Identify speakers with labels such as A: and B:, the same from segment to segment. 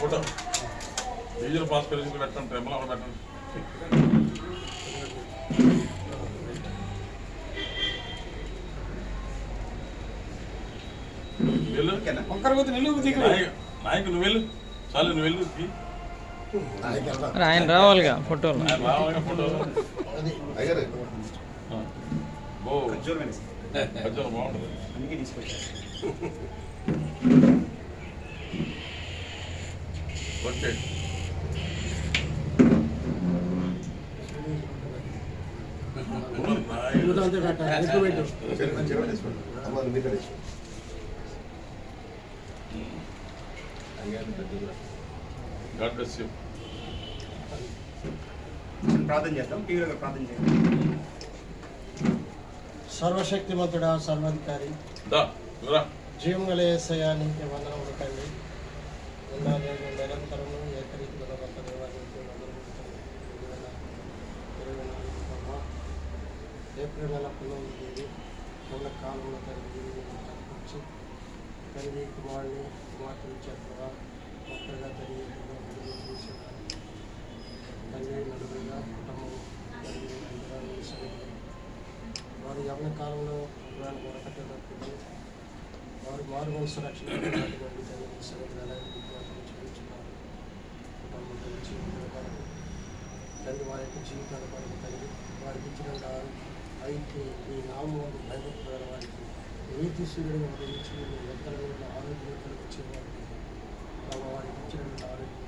A: Photo diesel పాస్కరించి పెట్టండి ట్రెంబల్ పెట్టండి
B: నిలువు దిగు.
A: నాయకు నువ్వు వెళ్ళు. చాలు నువ్వు వెళ్ళు
C: ఆయన రావాలిగా ఫోటోలు.
A: Photo okay.
B: అంతే పెట్ట.
D: ప్రార్థన చేద్దాం టీవీలో ప్రార్థన చేద్దాం.
B: సర్వశక్తిమంతుడా సర్వాధికారి జీవం గల యేసయ్యా నీకే వందనములు తండ్రి. ఉండాలి నిరంతరము గొప్ప ఇరవై నాలుగు ప్రభా. ఏప్రిల్ నెల పంతొమ్మిది తేదీ ఉన్న కాలంలో కల్పించి తండ్రి కుమారుని కుమార్తె ఇచ్చారు ఒక్కరిగా తండ్రి తండ్రి నలుగురుగా కుటుంబం తండ్రి వారి యవన కాలంలో ఒకవేళ మొరకట్ట తప్పింది వారు మారు మనసు రక్షణ తండ్రి వారి యొక్క జీవితాల కొరకు తండ్రి వారికి ఇచ్చిన అయితే ఈ నామం భయపడుతున్న వారికి నీతి సూర్యుడు గురించి ఎక్కడ ఉన్న ఆరోగ్యం కలిగించే వారికి ఇచ్చిన ఆరోగ్యం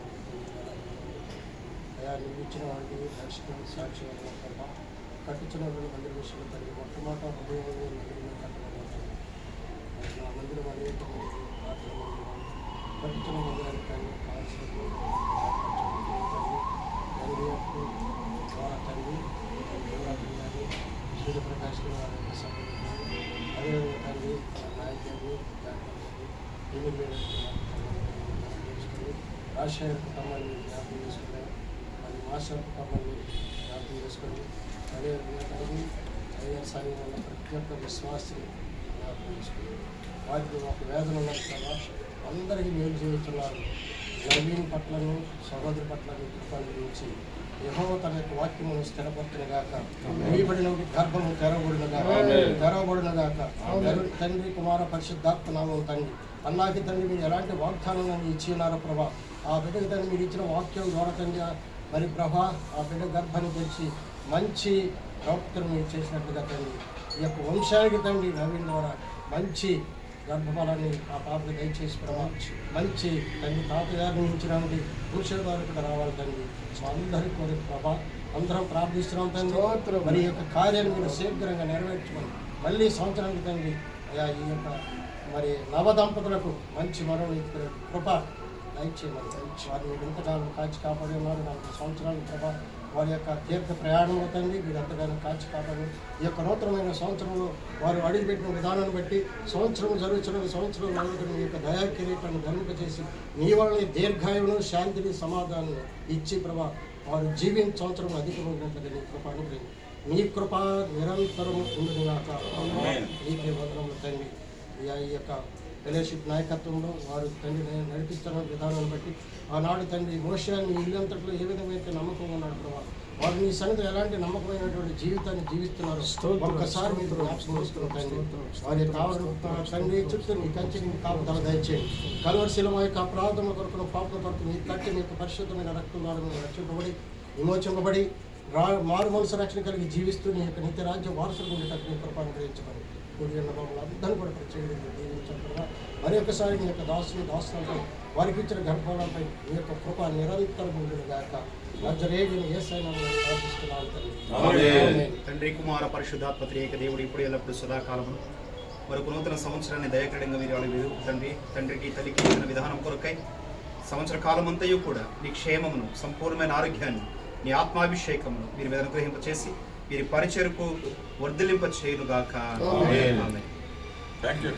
B: అయా నువ్వు ఇచ్చిన వారికి దర్శనం సాక్షి ప్రభా కట్టించిన మందిర విషయంలో తల్లి మొట్టమొదట హృదయం మందిరం కట్టబడుతుంది నా మందిరం అనేక ప్రార్థన కట్టించిన మందిరాన్ని కానీ కాల్సిన తల్లి యొక్క ద్వారా తండ్రి దేవరాత్రి గారి వారి యొక్క సభ్యులు అదేవిధంగా తండ్రి నాయకులు చేసుకుని రాజశేఖర్ కుటుంబాన్ని జ్ఞాపకం చేసుకున్నారు మరి మాస్టర్ కుటుంబాన్ని జ్ఞాపకం చేసుకొని అదేవిధంగా తండ్రి అయ్యర్ వల్ల ప్రతి ఒక్క జ్ఞాపకం చేసుకుని వారికి ఒక వేదన ఉన్నది కదా అందరికీ మేలు చేస్తున్నారు. నవీన్ పట్లను సహోదరి పట్లను కృపాలు గురించి యహో తన యొక్క వాక్యమును స్థిరపడుతున్న గాక. వేయబడిన గర్భము తెరవబడిన గాక. తెరవబడిన గాక. తండ్రి- కుమార పరిశుద్ధాత్మ నామం తండ్రి. అన్నాకి తండ్రి మీరు ఎలాంటి వాగ్దానాలను ఇచ్చి ఉన్నారో ప్రభా ఆ బిడ్డకి తండ్రి మీరు ఇచ్చిన వాక్యం ద్వారా తండ్రి మరి ప్రభా ఆ బిడ్డ గర్భాన్ని తెచ్చి మంచి ప్రవక్తను మీరు చేసినట్లుగా తండ్రి. ఈ యొక్క వంశానికి తండ్రి నవీన్ ద్వారా మంచి గర్భఫలాన్ని ఆ పాపకి దయచేసి ప్రభా మంచి తండ్రి తాతగారిని ఇచ్చినటువంటి పురుషుల ద్వారా కూడా రావాలి తండ్రి. సో అందరి కోరిక ప్రభా అందరం ప్రార్థిస్తున్నాం తండ్రి. మరి యొక్క కార్యాన్ని మీరు శీఘ్రంగా నెరవేర్చుకొని మళ్ళీ సంవత్సరానికి తండ్రి అయా ఈ యొక్క మరి నవ దంపతులకు మంచి మరో కృప దయచేయమని వారిని ఎంతకాలం కాచి కాపాడి ఉన్నారు నలభై సంవత్సరాల ప్రభా వారి యొక్క తీర్థ ప్రయాణంలో తండ్రి మీరు ఎంతగానో కాచి కాపాడు. ఈ యొక్క నూతనమైన సంవత్సరంలో వారు అడుగుపెట్టిన విధానాన్ని బట్టి సంవత్సరం జరుగుతున్న సంవత్సరం నలుగురు మీ యొక్క దయా కిరీటాన్ని ధరింపజేసి నీ వలన దీర్ఘాయువును శాంతిని సమాధానం ఇచ్చి ప్రభా వారు జీవించ సంవత్సరం అధికమైనట్లుగా నీ కృప అనుగ్రహించి నీ కృప నిరంతరము ఉండును గాక నీకే వందనములు తండ్రి. ఈ యొక్క ఫెలోషిప్ నాయకత్వంలో వారు తండ్రి నడిపిస్తున్న విధానాన్ని బట్టి ఆనాడు తండ్రి మోషాన్ని ఇల్లంతట్లో ఏ విధమైతే నమ్మకం ఉన్నాడు ప్రభావ వారు నీ సన్నిధి ఎలాంటి నమ్మకమైనటువంటి జీవితాన్ని జీవిస్తున్నారు ఒక్కసారి మీరు జ్ఞాపకం చేసుకున్న తండ్రి వారి కావడం తండ్రి చుట్టూ నీ కంచి నీ కాపుదల దయచేయండి. కలవరిశిల యొక్క అపరాధముల కొరకు పాపల కొరకు నీ కట్టి యొక్క పరిశుద్ధమైన రక్తం ద్వారా మీరు రక్షింపబడి విమోచింపబడి రా మారు మనసు రక్షణ కలిగి జీవిస్తూ నీ యొక్క నిత్య రాజ్య వారసులు ఉండేటట్టు నీ కృపాను గ్రహించబడి కూడి మమ్మల్ని అందరినీ కూడా ప్రత్యేకంగా దీవించడం మరి ఒకసారి నీ యొక్క దాసుని దాసులపై వారికి ఇచ్చిన గర్భాలపై నీ యొక్క కృప నిరంతరం ఉండదు గాక తండ్రి. ఆమేన్.
D: తండ్రి కుమార పరిశుద్ధాత్మ త్రియేక దేవుడు ఇప్పుడు ఎల్లప్పుడు సదాకాలము మరొక నూతన సంవత్సరాన్ని దయకరంగా మీరు అడిగి తండ్రి తండ్రికి తల్లికి ఇచ్చిన విధానం కొరకై సంవత్సర కాలమంతయు కూడా నీ క్షేమమును సంపూర్ణమైన ఆరోగ్యాన్ని నీ ఆత్మాభిషేకమును మీరు మీద అనుగ్రహింప చేసి వీరి పరిచయకు వర్ధిలింప చేయునుగాక
A: ఆమేన్.
D: ఆమేన్.
A: Thank you